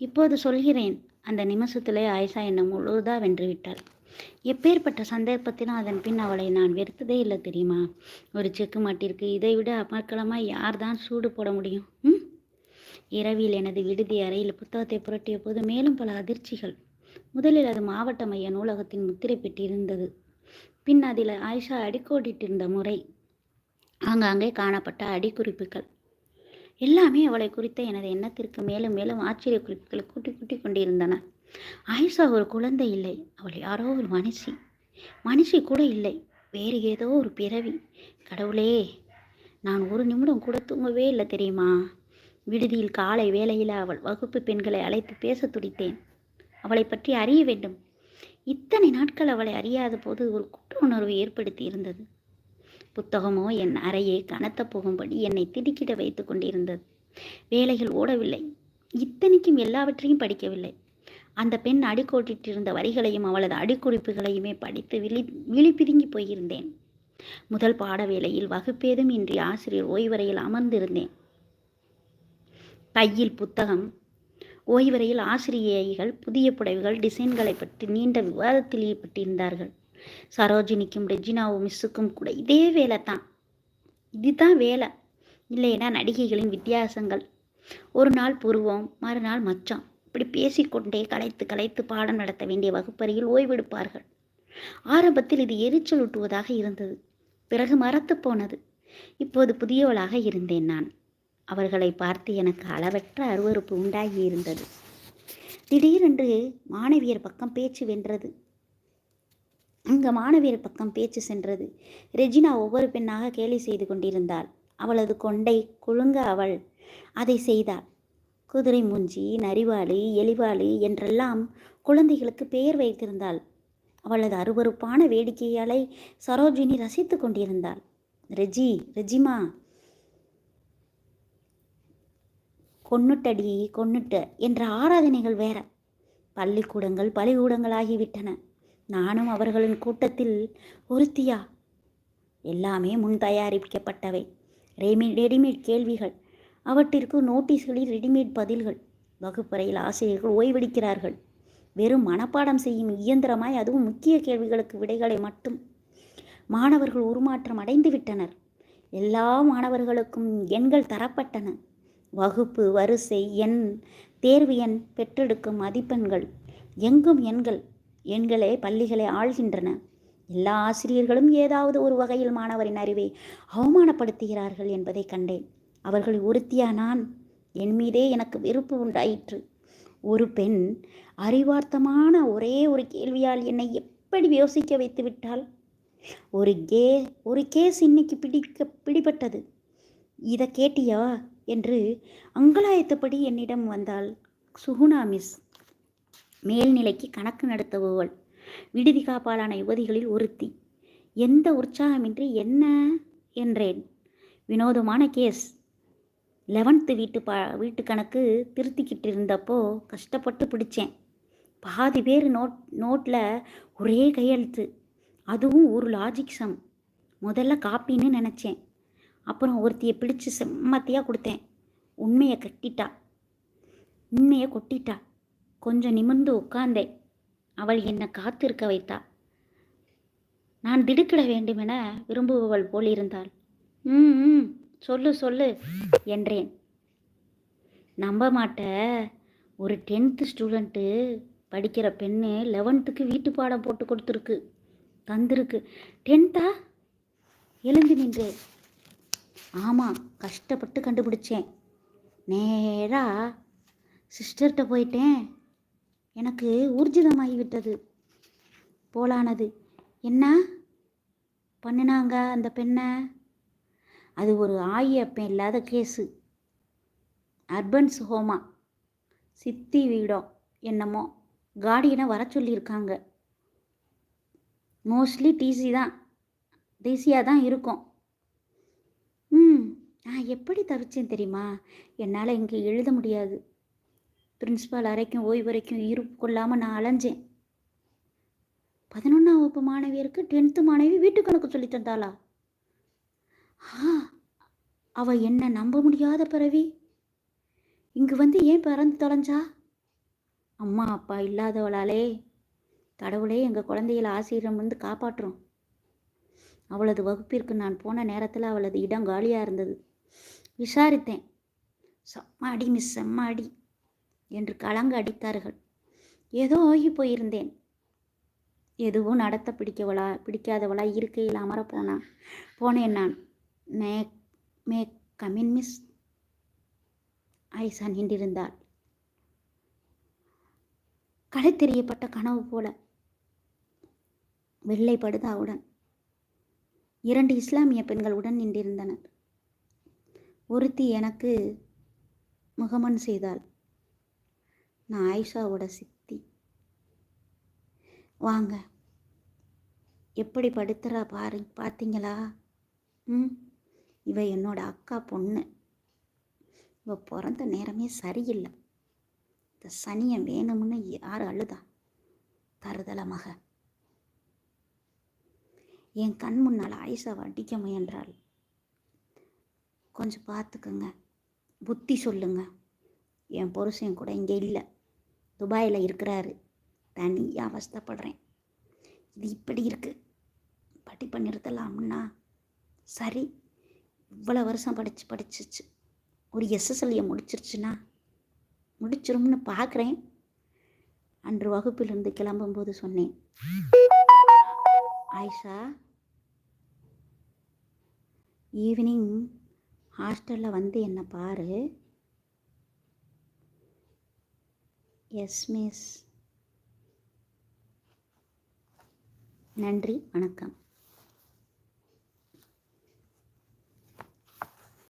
இப்போது சொல்கிறேன். அந்த நிமிஷத்திலே ஆயிஷா என்னை முழுதா வென்று விட்டாள் எப்பேற்பட்ட சந்தர்ப்பத்திலும் அதன் பின் அவளை நான் வெறுத்ததே இல்லை தெரியுமா? ஒரு செக்கு மாட்டிற்கு இதை விட அமர்க்கலமாக யார் தான் சூடு போட முடியும்? ம்? இரவில் எனது விடுதி அறையில் புத்தகத்தை புரட்டிய போது மேலும் பல அதிர்ச்சிகள். முதலில் அது மாவட்ட மைய நூலகத்தின் முத்திரை பெற்றிருந்தது. பின் அதில் ஆயிஷா அடிக்கோடிட்டிருந்த முறை. ஆங்காங்கே காணப்பட்ட அடிக்குறிப்புகள். எல்லாமே அவளை குறித்த எனது எண்ணத்திற்கு மேலும் மேலும் ஆச்சரிய குறிப்புகளை கூட்டி கூட்டி கொண்டிருந்தன. ஆயிஷா ஒரு குழந்தை இல்லை. அவள் யாரோ ஒரு மனுஷி. மனுஷி கூட இல்லை. வேறு ஏதோ ஒரு பிறவி. கடவுளே நான் ஒரு நிமிடம் கூட தூங்கவே இல்லை தெரியுமா? விடுதியில் காலை வேளையில் அவள் வகுப்பு பெண்களை அழைத்து பேச துடித்தேன். அவளை பற்றி அறிய வேண்டும். இத்தனை நாட்கள் அவளை அறியாத போது ஒரு குற்ற உணர்வு ஏற்படுத்தி இருந்தது. புத்தகமோ என் அறையை கனத்த போகும்படி என்னை திடுக்கிட வைத்து கொண்டிருந்தது. வேலைகள் ஓடவில்லை. இத்தனைக்கும் எல்லாவற்றையும் படிக்கவில்லை. அந்த பெண் அடிக்கோட்டிட்டிருந்த வரிகளையும் அவளது அடிக்குறிப்புகளையுமே படித்து விழி விழிப்பிதுங்கி போயிருந்தேன். முதல் பாட வேளையில் வகுப்பேதும் இன்றி ஆசிரியர் ஓய்வறையில் அமர்ந்திருந்தேன். கையில் புத்தகம் ஓய்வறையில் ஆசிரியைகள் புதிய புடவைகள் டிசைன்களை பற்றி நீண்ட விவாதத்தில் ஈடுபட்டிருந்தார்கள். சரோஜினிக்கும் ரெஜினாவும் மிஸ்ஸுக்கும் கூட இதே வேலை தான் இதுதான் வேலை. இல்லைன்னா நடிகைகளின் வித்தியாசங்கள். ஒரு நாள் புருவம் மறுநாள் மச்சான் இப்படி பேசிக்கொண்டே கலைத்து கலைத்து பாடம் நடத்த வேண்டிய வகுப்பறையில் ஓய்வெடுப்பார்கள். ஆரம்பத்தில் இது எரிச்சல் ஊட்டுவதாக இருந்தது. பிறகு மறத்து போனது. இப்போது புதியவளாக இருந்தேன் நான். அவர்களை பார்த்து எனக்கு அளவற்ற அருவறுப்பு உண்டாகி இருந்தது. திடீரென்று மாணவியர் பக்கம் பேச்சு வென்றது. அங்கே மாணவியர் பக்கம் பேச்சு சென்றது. ரெஜினா ஒவ்வொரு பெண்ணாக கேலி செய்து கொண்டிருந்தாள். அவளது கொண்டை குலுங்க அவள். அதை செய்தாள். குதிரை மூஞ்சி நரிவாளி எலிவாளி என்றெல்லாம் குழந்தைகளுக்கு பெயர் வைத்திருந்தாள். அவளது அருவருப்பான வேடிக்கையாலை சரோஜினி ரசித்து கொண்டிருந்தாள். ரெஜி ரெஜிமா. கொன்னுட்டடி கொன்னுட்ட என்ற ஆராதனைகள் வேற. பள்ளிக்கூடங்கள் பலிகூடங்களாகிவிட்டன நானும் அவர்களின் கூட்டத்தில் ஒருத்தியா? எல்லாமே முன் தயாரிக்கப்பட்டவை. ரெமி ரெடிமேட் கேள்விகள். அவற்றிற்கு நோட்டீஸ்களில் ரெடிமேட் பதில்கள். வகுப்பறையில் ஆசிரியர்கள் ஓய்வெடுக்கிறார்கள். வெறும் மனப்பாடம் செய்யும் இயந்திரமாய் அதுவும் முக்கிய கேள்விகளுக்கு விடைகளை மட்டும். மாணவர்கள் உருமாற்றம் அடைந்து விட்டனர். எல்லா மாணவர்களுக்கும் எண்கள் தரப்பட்டன. வகுப்பு வரிசை எண் தேர்வு எண் பெற்றெடுக்கும் மதிப்பெண்கள். எங்கும் எண்கள் எண்களே பள்ளிகளை ஆள்கின்றன. எல்லா ஆசிரியர்களும் ஏதாவது ஒரு வகையில் மாணவரின் அறிவை அவமானப்படுத்துகிறார்கள் என்பதை கண்டேன். அவர்கள் ஒருத்தியா நான்? என் மீதே எனக்கு வெறுப்பு உண்டாயிற்று. ஒரு பெண் அறிவார்த்தமான ஒரே ஒரு கேள்வியால் என்னை எப்படி யோசிக்க வைத்து விட்டால் ஒரு கே ஒரு கேஸ் இன்னைக்கு பிடிக்க பிடிபட்டது. இதை கேட்டியா? என்று அங்கலாயத்தபடி என்னிடம் வந்தாள். சுகுணா மிஸ். மேல்நிலைக்கு கணக்கு நடத்துபவள். விடுதி காப்பாளான யுவதிகளில் ஒருத்தி. எந்த உற்சாகமின்றி என்ன? என்றேன். வினோதமான கேஸ். லெவன்த்து வீட்டு பா வீட்டு கணக்கு திருத்திக்கிட்டு இருந்தப்போ கஷ்டப்பட்டு பிடிச்சேன். பாதி பேர் நோட் நோட்டில் ஒரே கையெழுத்து. அதுவும் ஒரு லாஜிக் சம். முதல்ல காப்பின்னு நினச்சேன். அப்புறம் ஒருத்தியை பிடிச்சி செம்மத்தியாக கொடுத்தேன். உண்மையை கட்டிட்டா. உண்மையை கொட்டிட்டா. கொஞ்சம் நிமிர்ந்து உட்கார்ந்தேன். அவள் என்னை காத்திருக்க வைத்தா. நான் திடுக்கிட வேண்டுமென விரும்புபவள் போலிருந்தாள் ம் ம் சொல்லு சொல்லு என்றேன். நம்ப மாட்ட. ஒரு டென்த்து ஸ்டூடெண்ட்டு படிக்கிற பெண்ணு லெவன்த்துக்கு வீட்டு பாடம் போட்டு கொடுத்துருக்கு. தந்திருக்கு. டென்த்தா எழுந்து நின்று ஆமாம் கஷ்டப்பட்டு கண்டுபிடிச்சேன். நேராக சிஸ்டர்கிட்ட போயிட்டேன். எனக்கு ஊர்ஜிதமாகிவிட்டது. போலானது. என்ன? பண்ணினாங்க அந்த பெண்ணை? அது ஒரு ஆயப்பன் இல்லாத கேஸு அர்பன்ஸ் ஹோமா. சித்தி வீடோ என்னமோ. கார்டியனை வர சொல்லியிருக்காங்க. மோஸ்ட்லி டிசி தான். டிசியாக தான் இருக்கும். ம் நான் எப்படி தவிச்சேன் தெரியுமா? என்னால் இங்கே எழுத முடியாது. பிரின்ஸிபால் அறைக்கும் ஓய்வு வரைக்கும் இருப்பு கொள்ளாமல் நான் அலைஞ்சேன். பதினொன்றாம் வகுப்பு மாணவியருக்கு டென்த்து மாணவி வீட்டு கணக்கு சொல்லி தந்தாளா? ஆ அவள் என்ன நம்ப முடியாத பிறவி? இங்கு வந்து ஏன் பிறந்து தொலைஞ்சா? அம்மா அப்பா இல்லாதவளாலே. கடவுளே எங்கள் குழந்தைகள் ஆசிரியம் வந்து காப்பாற்றுறோம். அவளது வகுப்பிற்கு நான் போன நேரத்தில் அவளது இடம் காலியாக இருந்தது. விசாரித்தேன். செம்மாடி மிஸ் செம்மாடி. என்று கலங்க அடித்தார்கள். ஏதோ ஆகி போயிருந்தேன். எதுவும் நடத்த பிடிக்கவளா பிடிக்காதவளா இருக்கையில் அமர போனேன் நான். மே மே கமின் மிஸ் ஐசா நின்றிருந்தாள். களை தெரியப்பட்ட கனவு போல. வெள்ளை படுதாவுடன். இரண்டு இஸ்லாமிய பெண்கள் உடன் நின்றிருந்தனர். ஒருத்தி எனக்கு முகமன் செய்தாள். நான் ஆயிஷாவோட சித்தி. வாங்க. எப்படி படுத்துறா பாரு பார்த்தீங்களா ம்? இவ என்னோட அக்கா பொண்ணு. இவ பிறந்த நேரமே சரியில்லை. இந்த சனியை வேணும்னு யார் அழுதா? தருதல மக. என் கண் முன்னால் ஆயிஷாவை அடிக்க முயன்றாள். கொஞ்சம் பார்த்துக்குங்க புத்தி சொல்லுங்க. என் புருஷன் கூட இங்கே இல்லை. துபாயில் இருக்கிறாரு. தனியாக அவஸ்தைப்படுறேன். இது இப்படி இருக்குது படிப்பை நிறுத்தலாம்னா சரி. இவ்வளோ வருஷம் படித்து படிச்சிச்சு. ஒரு எஸ்எஸ்எல்ஏ முடிச்சிருச்சுன்னா முடிச்சிரும்னு பார்க்குறேன். அன்று வகுப்பிலிருந்து கிளம்பும்போது சொன்னேன். ஆயிஷா ஈவினிங் ஹாஸ்டலில் வந்து என்னை பாரு. எஸ் மிஸ் நன்றி வணக்கம்.